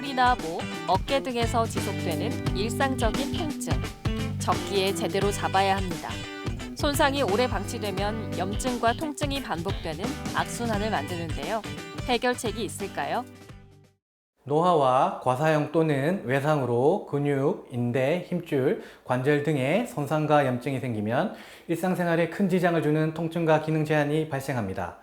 허리나 목, 어깨 등에서 지속되는 일상적인 통증. 적기에 제대로 잡아야 합니다. 손상이 오래 방치되면 염증과 통증이 반복되는 악순환을 만드는데요. 해결책이 있을까요? 노화와 과사형 또는 외상으로 근육, 인대, 힘줄, 관절 등의 손상과 염증이 생기면 일상생활에 큰 지장을 주는 통증과 기능 제한이 발생합니다.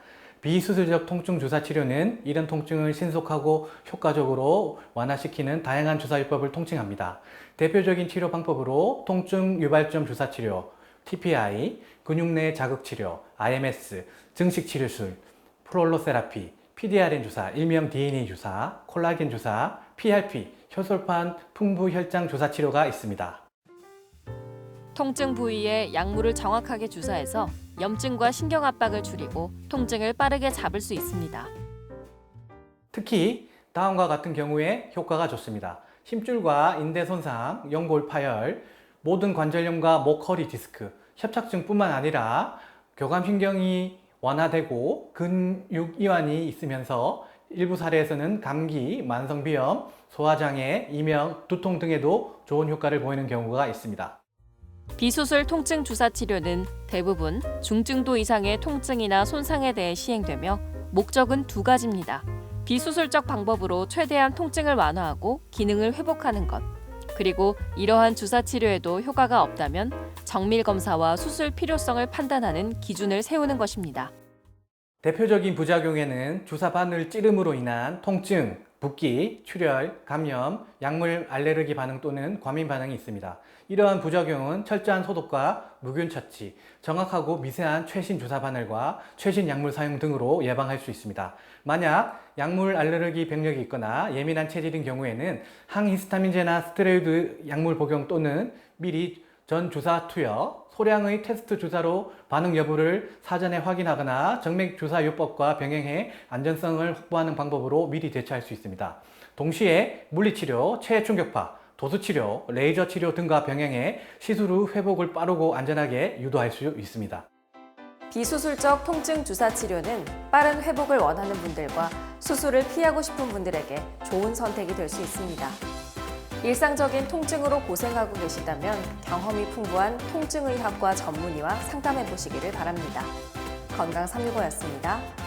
비수술적 통증 주사 치료는 이런 통증을 신속하고 효과적으로 완화시키는 다양한 주사요법을 통칭합니다. 대표적인 치료 방법으로 통증 유발점 주사 치료, TPI, 근육 내 자극 치료, IMS, 증식 치료술, 프롤로세라피, PDRN 주사, 일명 DNA 주사, 콜라겐 주사, PRP, 혈솔판 풍부 혈장 주사 치료가 있습니다. 통증 부위에 약물을 정확하게 주사해서 염증과 신경 압박을 줄이고 통증을 빠르게 잡을 수 있습니다. 특히 다음과 같은 경우에 효과가 좋습니다. 힘줄과 인대 손상, 연골 파열, 모든 관절염과 목, 허리 디스크, 협착증뿐만 아니라 교감신경이 완화되고 근육 이완이 있으면서 일부 사례에서는 감기, 만성비염, 소화장애, 이명, 두통 등에도 좋은 효과를 보이는 경우가 있습니다. 비수술 통증 주사 치료는 대부분 중증도 이상의 통증이나 손상에 대해 시행되며 목적은 두 가지입니다. 비수술적 방법으로 최대한 통증을 완화하고 기능을 회복하는 것. 그리고 이러한 주사 치료에도 효과가 없다면 정밀 검사와 수술 필요성을 판단하는 기준을 세우는 것입니다. 대표적인 부작용에는 주사 바늘 찌름으로 인한 통증, 붓기, 출혈, 감염, 약물 알레르기 반응 또는 과민 반응이 있습니다. 이러한 부작용은 철저한 소독과 무균 처치, 정확하고 미세한 최신 주사 바늘과 최신 약물 사용 등으로 예방할 수 있습니다. 만약 약물 알레르기 병력이 있거나 예민한 체질인 경우에는 항히스타민제나 스테로이드 약물 복용 또는 미리 전 주사 투여, 소량의 테스트 주사로 반응 여부를 사전에 확인하거나 정맥 주사 요법과 병행해 안전성을 확보하는 방법으로 미리 대처할 수 있습니다. 동시에 물리치료, 체충격파, 도수치료, 레이저 치료 등과 병행해 시술 후 회복을 빠르고 안전하게 유도할 수 있습니다. 비수술적 통증 주사 치료는 빠른 회복을 원하는 분들과 수술을 피하고 싶은 분들에게 좋은 선택이 될 수 있습니다. 일상적인 통증으로 고생하고 계시다면 경험이 풍부한 통증의학과 전문의와 상담해 보시기를 바랍니다. 건강 365였습니다.